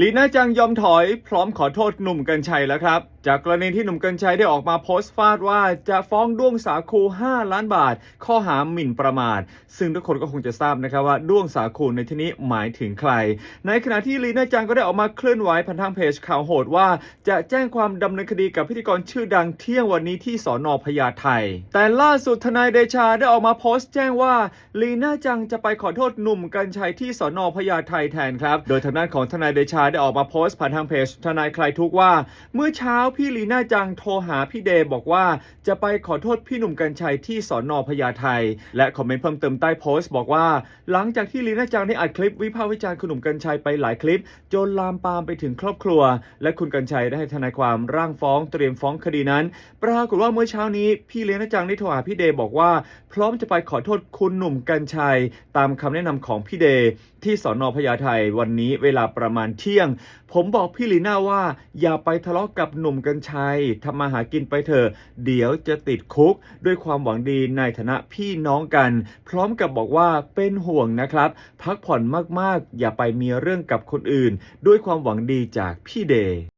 ลีน่าจังยอมถอยพร้อมขอโทษหนุ่มกัญชัยแล้วครับ จากกรณีที่หนุ่มกัญชัยได้ออกมาโพสต์ฟาดว่าจะฟ้องด้วงสาคู 5 ล้านบาท ข้อหาหมิ่นประมาท ซึ่งทุกคนก็คงจะทราบนะครับว่าด้วงสาคูในที่นี้หมายถึงใคร ในขณะที่ลีน่าจังก็ได้ออกมาเคลื่อนไหวผ่านทางเพจข่าวโหดว่า จะแจ้งความดำเนินคดีกับพิธีกรชื่อดังเที่ยงวันนี้ที่สอนอพญาไทแต่ล่าสุดทนายเดชาได้ออกมาโพสต์แจ้งว่าลีน่าจังจะไปขอโทษหนุ่มกัญชัยที่สอนอพญาไทแทนครับ โดยทางด้านของทนายเดชาได้ออกมาโพสต์ผ่านทางเพจทนายใคลายทุกว่า เมื่อเช้าพี่ลีน่าจังโทรหาพี่เดบอกว่าจะไปขอโทษพี่หนุ่มกัญชัยที่สอนอพญาไทและคอมเมนต์เพิ่มเติมใต้โพสต์บอกว่า หลังจากที่ลีน่าจังได้อัดคลิปวิพากษ์วิจารณ์คุณหนุ่มกัญชัยไปหลายคลิป จนลามปามไปถึงครอบครัว และคุณกัญชัยได้ให้ทนายความร่างฟ้องเตรียมฟ้องคดีนั้น ปรากฏว่าเมื่อเช้านี้พี่ลี้ยงจังได้โทรหาพี่เดบอกว่า พร้อมจะไปขอโทษคุณหนุ่มกัญชัย ตามคำแนะนำของพี่เดที่สอนอพญาไทวันนี้เวลาประมาณเที่ยง ผมบอกพี่ลีน่าว่า อย่าไปทะเลาะกับหนุ่มกัญชัยทำมาหากินไปเถอะ เดี๋ยวจะติดคุก ด้วยความหวังดีในฐานะพี่น้องกัน พร้อมกับบอกว่าเป็นห่วงนะครับ พักผ่อนมากๆ อย่าไปมีเรื่องกับคนอื่น ด้วยความหวังดีจากพี่เดย์